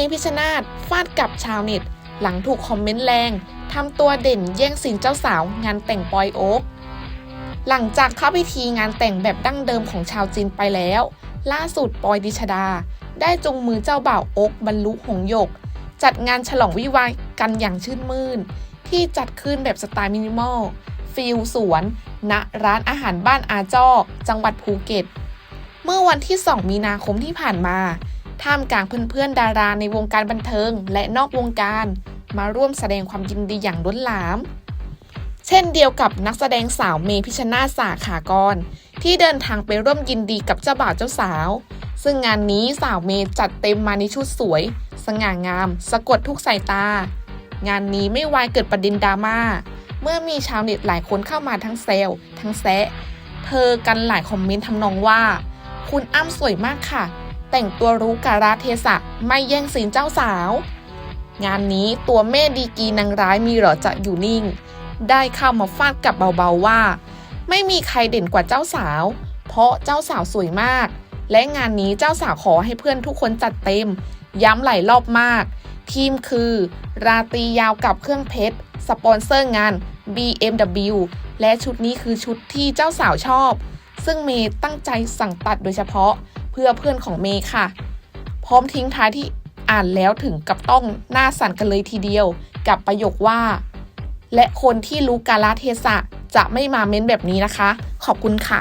ย์พิชนาธฟาดกับชาวเน็ต หลังถูกคอมเมนต์แรงทำตัวเด่นแย่งสินเจ้าสาวงานแต่งปอยโอ๊กหลังจากเข้าพิธีงานแต่งแบบดั้งเดิมของชาวจีนไปแล้ว ล่าสุดปอยดิชดา ได้จูงมือเจ้าบ่าวโอ๊กบรรลุหงยก จัดงานฉลองวิวาห์กันอย่างชื่นมื่น ที่จัดขึ้นแบบสไตล์มินิมอลฟิลสวน ณร้านอาหารบ้านอาจอก จังหวัดภูเก็ต เมื่อวันที่ 2 มีนาคมที่ผ่านมา ท่ามกลางเพื่อนๆดาราในวงการบันเทิง และนอกวงการ มาร่วมแสดงความยินดีอย่างล้นหลาม เช่นเดียวกับนักแสดงสาวเมพิชนาสาขากร ที่เดินทางไปร่วมยินดีกับเจ้าบ่าวเจ้าสาว ซึ่งงานนี้สาวเมจัดเต็มมาในชุดสวย สง่างาม สะกดทุกสายตา งานนี้ไม่วายเกิดประเด็นดราม่าเมื่อมีชาวเน็ตหลายคนเข้ามาทั้งเซลทั้งแซะเธอกันหลายคอมเมนต์ทำนองว่า คุณอ้ำสวยมากค่ะ แต่งตัวรู้กาลเทศะไม่แย่งซีนเจ้าสาว งานนี้ตัวแม่ดีกีนางร้ายมีเหรอจะอยู่นิ่ง ได้เข้ามาฟาดกับเบาๆว่า ไม่มีใครเด่นกว่าเจ้าสาว เพราะเจ้าสาวสวยมาก และงานนี้เจ้าสาวขอให้เพื่อนทุกคนจัดเต็ม ย้ำหลายรอบมาก ทีมคือ ราตียาวกับเครื่องเพชรสปอนเซอร์งาน BMW และชุดนี้คือชุดที่เจ้าสาวชอบ ซึ่งเมย์ตั้งใจสั่งตัดโดยเฉพาะ พื่อเพื่อนของเมย์ค่ะ พร้อมทิ้งท้ายที่อ่านแล้วถึงกับต้องหน้าสั่นกันเลยทีเดียว กับประโยคว่า และคนที่รู้กาลเทศะจะไม่มาเม้นแบบนี้นะคะ ขอบคุณค่ะ